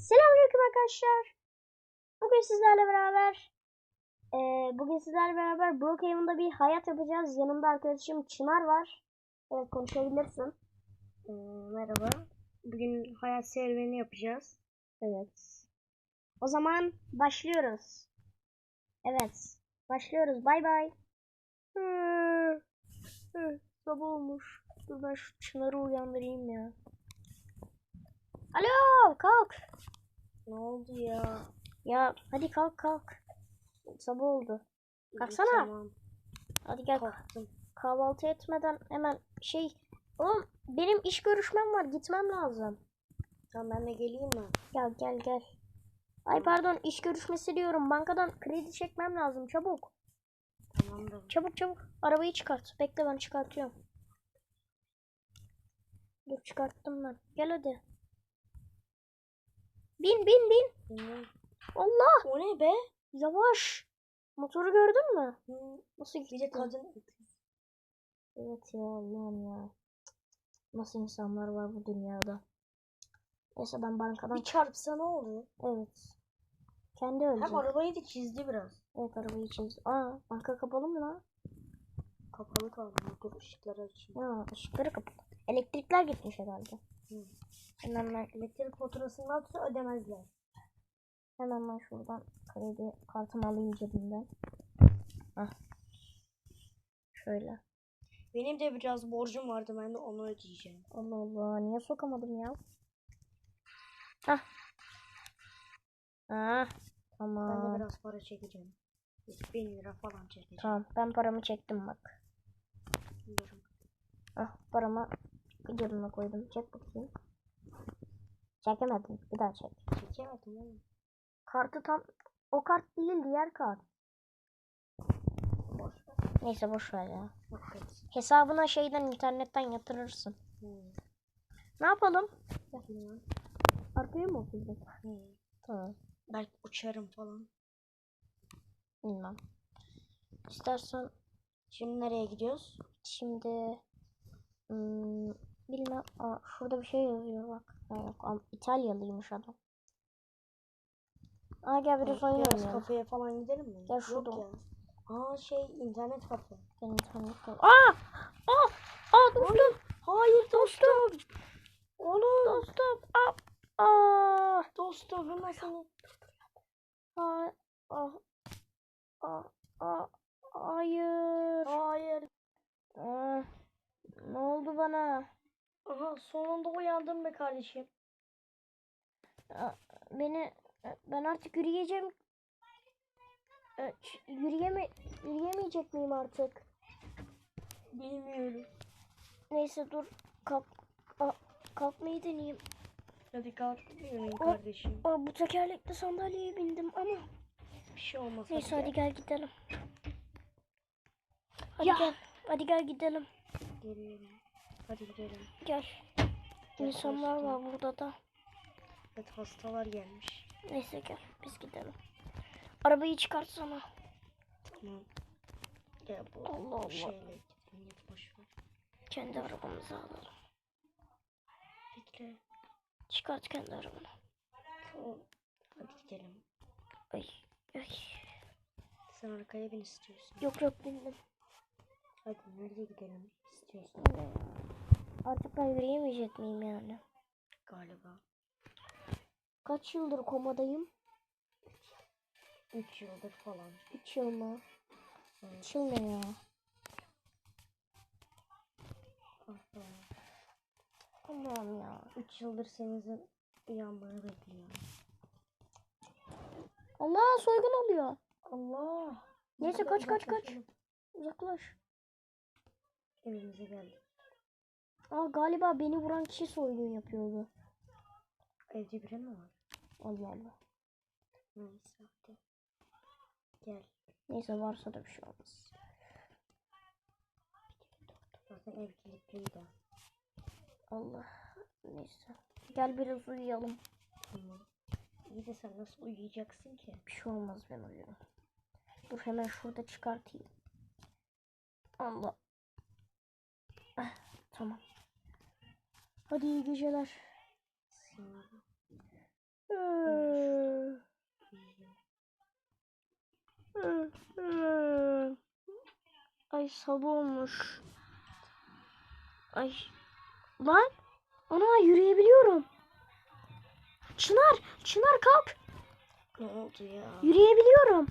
Selamünaleyküm arkadaşlar. Bugün sizlerle beraber eee, bugün sizlerle beraber Brookhaven'da bir hayat yapacağız. Yanımda arkadaşım Çınar var. Evet konuşabilirsin. Ee, merhaba. Bugün hayat serüveni yapacağız. Evet. O zaman başlıyoruz. Evet. Başlıyoruz. Bay bay. Sabah olmuş. Dur ben şu Çınar'ı uyandırayım ya. Alo kalk. Ne oldu ya? Ya hadi kalk kalk. Sabah oldu. İyi, Kalksana. Tamam. Hadi gel Kalktım. kahvaltı etmeden hemen şey oğlum benim iş görüşmem var gitmem lazım. Tamam ben de geleyim mi? Gel gel gel. Ay pardon iş görüşmesi diyorum bankadan kredi çekmem lazım çabuk. Tamamdır. Çabuk çabuk arabayı çıkart. Bekle ben çıkartıyorum. Dur çıkarttım ben. Gel hadi. Bin bin bin. Allah O ne be? yavaş. Motoru gördün mü? Nasıl de kadın. Evet ya Allah'ım ya. Nasıl insanlar var bu dünyada. Neyse ben bankadan... Bir çarpsa ne oldu? Evet. Kendi ölecek. Hem arabayı da çizdi biraz. Evet arabayı çizdi. Aa banka kapalı mı lan? Kapalı kaldı. Motor ışıkları açayım. Ha ışıkları kapalı. Elektrikler gitmiş herhalde. Hı. Hemen Elektrik faturasını atsa ödemezler. hemen ben şuradan kredi kartımı alayım cebimden. Hah. Şöyle. Benim de biraz borcum vardı. Ben de onu ödeyeceğim. Allah Allah niye sokamadım ya? Hah. Ah. Ben de Tamam. biraz para çekeceğim. 1000 lira falan çekeceğim. Tamam ben paramı çektim bak. Biliyorum. Ah paramı cebime koydum. Çek bakayım. Çekemedim. Bir daha çek. Çekemedim oğlum. Kartı tam o kart değil diğer kart. Boş ver. Neyse boş ver ya. Hesabına şeyden internetten yatırırsın. Hmm. Ne yapalım? Bilmiyorum. Arkaya mı okuyacak? Hmm. Tamam. Belki uçarım falan. Bilmem. İstersen Şimdi nereye gidiyoruz? şimdi hmm, bilmem. Aa, şurada bir şey yazıyor bak. Yok, İtalyalıymış adam. Aa gel biraz oyun oynayalım. kafeye falan gidelim mi? Gel Yok şurada. ya. Aa şey internet kafe. Ben internet kal- Aa! Aa! Aa dostum! Hayır Dostum! Oğlum. Dostum! Aa! Aa! Dostum hemen seni. Aa! Aa! Aa! Aa! Hayır. Hayır. Aa, ne oldu bana? Sonunda uyandım be kardeşim. Beni ben artık yürüyeceğim. Ç- Yürüyeme yürüyemeyecek miyim artık? Bilmiyorum. Neyse dur kalk kalkmayı deneyeyim. Hadi kalk bilmiyorum O- kardeşim. Aa, bu tekerlekli sandalyeye bindim ama Bir şey olmaz. neyse hadi gel gidelim. Hadi Ya. gel. Hadi gel gidelim. Geliyorum. Hadi gidelim. Gel. İnsanlar var burada da. Evet hastalar gelmiş. Neyse gel biz gidelim. Arabayı çıkartsana. Tamam. Gel bu Allah Allah. şeyle gidelim. Git boş ver. Kendi arabamızı alalım. Bekle. Çıkart kendi arabanı. Tamam. Hadi gidelim. Ay. Ay. Sen arkaya bin istiyorsun. Yok yok bindim. Hadi nereye gidelim istiyorsun Artık ben yürüyemeyecek miyim yani? galiba. Kaç yıldır komadayım? 3 yıldır falan. 3 yıl mı? Evet. 3 yıl ne ya? Allah'ım ya. 3 yıldır seninizin uyanmanı bekliyorum. Allah soygun oluyor. Allah. Neyse, kaç, kaç, kaç. Uzaklaş. Evimize geldik. Aa galiba beni vuran kişi soygun yapıyordu. Evde biri mi var? Allah Allah. Neyse hadi. Gel. Neyse varsa da bir şey olmaz. Zaten ev kilitliydi. Allah. Neyse. Gel biraz uyuyalım. Tamam. İyi de sen nasıl uyuyacaksın ki? Bir şey olmaz ben uyuyorum. Dur hemen şurada çıkartayım. Allah. Ah, tamam. Hadi iyi geceler. Ay sabah olmuş. Ay. Lan. Ana yürüyebiliyorum. Çınar. Çınar kalk. Ne oldu ya? Yürüyebiliyorum.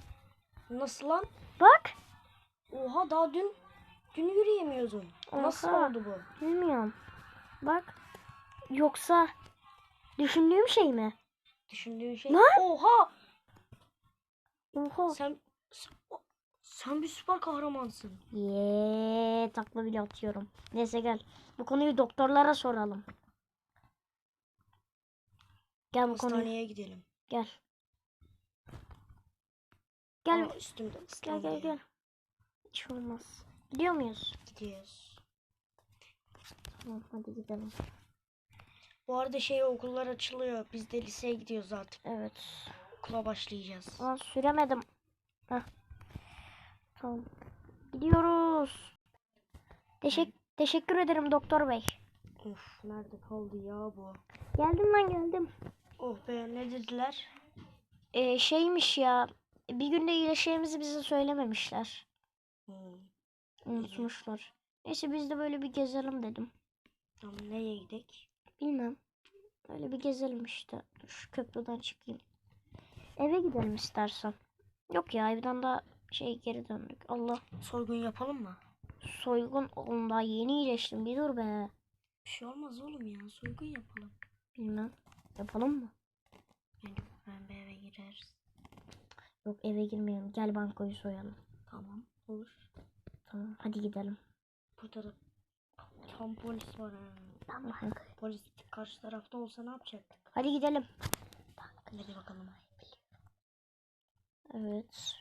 Nasıl lan? Bak. Oha daha dün dün yürüyemiyordun. Nasıl oldu bu? Bilmiyorum. Bak. Yoksa düşündüğüm şey mi? Düşündüğün şey. Lan! Oha! Oha. Sen sen, sen bir süper kahramansın. Yeee takla bile atıyorum. Neyse gel. Bu konuyu doktorlara soralım. Gel bu konuyu. Hastaneye gidelim. Gel. Gel. Ama üstümde Gel gel gel. Hiç olmaz. Gidiyor muyuz? Gidiyoruz. Tamam hadi gidelim. Bu arada şey okullar açılıyor. Biz de liseye gidiyoruz artık. Evet. Okula başlayacağız. Aa, süremedim. Heh. Tamam. Gidiyoruz. Teşek teşekkür ederim doktor bey. Of nerede kaldı ya bu? Geldim ben geldim. Oh be ne dediler? Ee, şeymiş ya. Bir günde iyileşeceğimizi bize söylememişler. Hmm. Unutmuşlar. Neyse biz de böyle bir gezelim dedim. Tamam nereye gidelim? Bilmem. Öyle bir gezelim işte. Dur şu köprüden çıkayım. Eve gidelim istersen. Yok ya evden daha şey geri döndük. Allah Soygun yapalım mı? soygun oğlum daha yeni iyileştim. Bir dur be. Bir şey olmaz oğlum ya. Soygun yapalım. Bilmem. Yapalım mı? Yani ben bir eve gireriz. Yok eve girmeyelim. Gel bankoyu soyalım. Tamam olur. Tamam hadi gidelim. Burada da tam polis var ha. Tamam. Polis karşı tarafta olsa ne yapacaktık? Hadi gidelim. Hadi bakalım. Evet.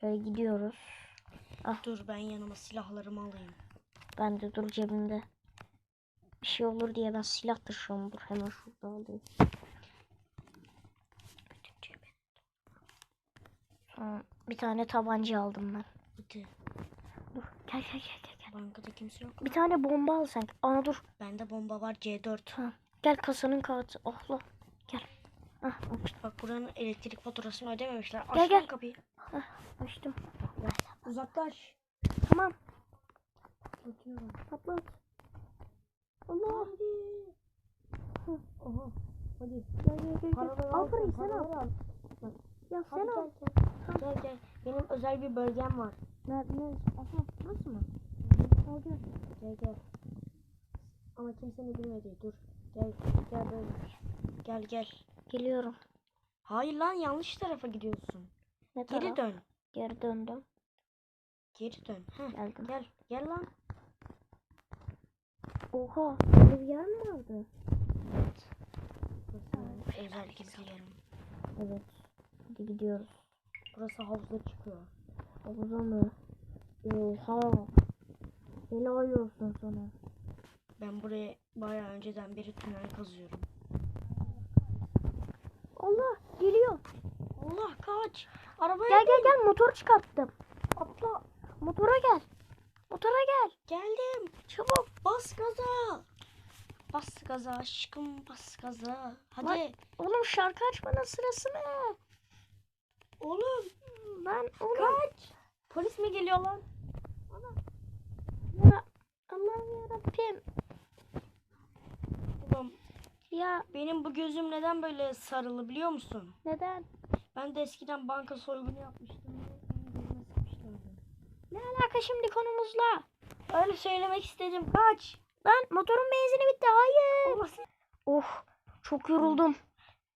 Şöyle gidiyoruz. Dur ben yanıma silahlarımı alayım. Ben de dur cebimde. Bir şey olur diye ben silah taşıyorum. Dur hemen şurada alayım. Sonra bir tane tabanca aldım ben. Hadi. Dur gel gel gel gel. Bankada kimse yok? Bir tane bomba al sen. Ana dur. Bende bomba var C4. Tamam. Gel kasanın kağıdı. Allah. Gel. Ah açtım. Bak buranın elektrik faturasını ödememişler. Aç Gel, gel. kapıyı. Açtım. Uzaklaş. Tamam. Bakıyorum. Patlat. Allah. Hadi. Oha. Hadi. Gel gel gel. Paraları al parayı sen, al. al. Ya sen al. gel, gel. Benim özel bir bölgem var. Nerede? Ne? Aha burası mı? Al gel. Gel gel. Ama kimsenin bilmediği. Dur. Gel. Gel böyle. Gel gel. Geliyorum. Hayır lan yanlış tarafa gidiyorsun. Ne Geri taraf? dön. Geri döndüm. Geri dön. Heh. Geldim. Gel. Gel lan. Oha. Bir yer mi vardı? Burası özel gizli yerim. Evet. Hadi gidiyoruz. Burası havuzda çıkıyor. Havuza mı? Oha. Helal olsun sana. Ben buraya bayağı önceden beri tünel kazıyorum. Allah geliyor. Allah kaç. Arabaya Gel gel gel motor çıkarttım. atla. Motora gel. Motora gel. Geldim. Çabuk. Bas gaza. Bas gaza aşkım bas gaza. Hadi. Bak. Oğlum şarkı açmanın sırası mı? Oğlum Lan oğlum. kaç. Polis mi geliyor lan? Ya, Allah'ım yarabbim. Oğlum Ya benim bu gözüm neden böyle sarılı biliyor musun? neden? Ben de eskiden banka soygunu yapmıştım. Ne alaka şimdi konumuzla? Öyle söylemek istedim. Kaç. Ben motorun benzini bitti. Hayır. Olmasın. Of çok yoruldum.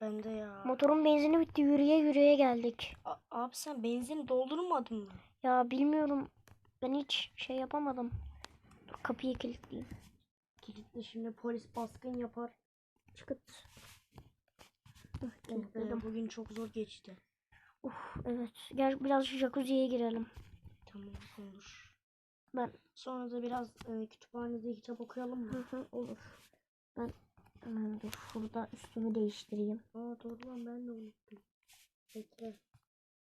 Ben de ya. Motorun benzini bitti. Yürüye yürüye geldik. A- abi sen benzin doldurmadın mı? Ya bilmiyorum. Ben hiç şey yapamadım. Kapıyı kilitleyeyim. Kilitli şimdi polis baskın yapar. Çıkıt. Be, kilitledim. bugün çok zor geçti. Uf evet. Gel biraz şu jacuzziye girelim. Tamam olur. Ben Sonra da biraz e, kütüphanede kitap okuyalım mı? hı olur. Ben hemen dur şurada üstümü değiştireyim. Aa doğru lan ben de unuttum. Bekle.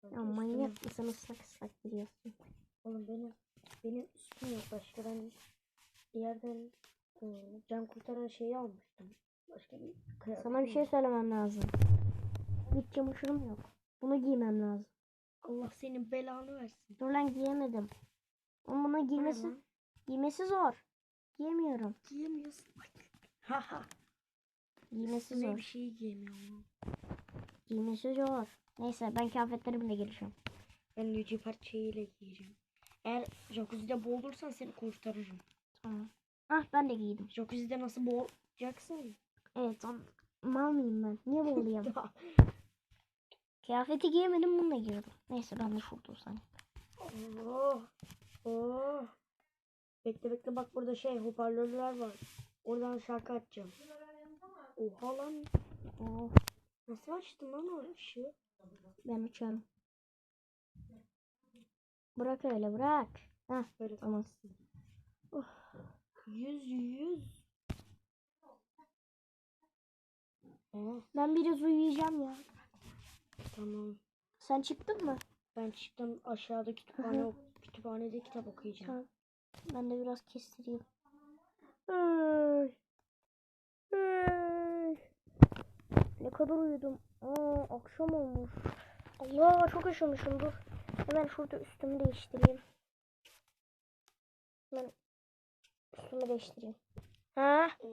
Ya manyak mısın ıslak ıslak giriyorsun. Oğlum benim benim üstüm yok başka ben yerden e, can kurtaran şeyi almıştım. Başka bir kıyafet Sana bir şey söylemem lazım. Hiç çamaşırım yok. Bunu giymem lazım. Allah senin belanı versin. Dur lan giyemedim. Ama bunu giymesi, giymesi zor. Giyemiyorum. Giyemiyorsun. Haha. Giymesi Üstüne zor. bir şey giyemiyorum. Giymesi zor. Neyse ben kıyafetlerimle geleceğim. Ben Luigi parçayıyla giyeceğim. Eğer jacuzzi'de boğulursan seni kurtarırım. Ah ben de giydim. Jacuzzi'de nasıl boğulacaksın? Evet tamam. Mal mıyım ben? Niye boğulayım? Kıyafeti giyemedim bununla girdim. Neyse ben de şurada olsam. oh. Oh. Bekle bekle bak burada şey hoparlörler var. Oradan şarkı açacağım. Oha lan. Oh, Nasıl açtın lan o ışığı? ben uçarım. Bırak öyle bırak. Heh, Böyle Tamam. Yüz yüz. Ben biraz uyuyacağım ya. tamam. Sen çıktın mı? Ben çıktım aşağıda kütüphane kütüphanede kitap okuyacağım. Tamam. Ben de biraz kestireyim. Ne kadar uyudum. Aa, akşam olmuş. Allah çok üşümüşüm dur. Hemen şurada üstümü değiştireyim. Hemen üstümü değiştireyim. Ha?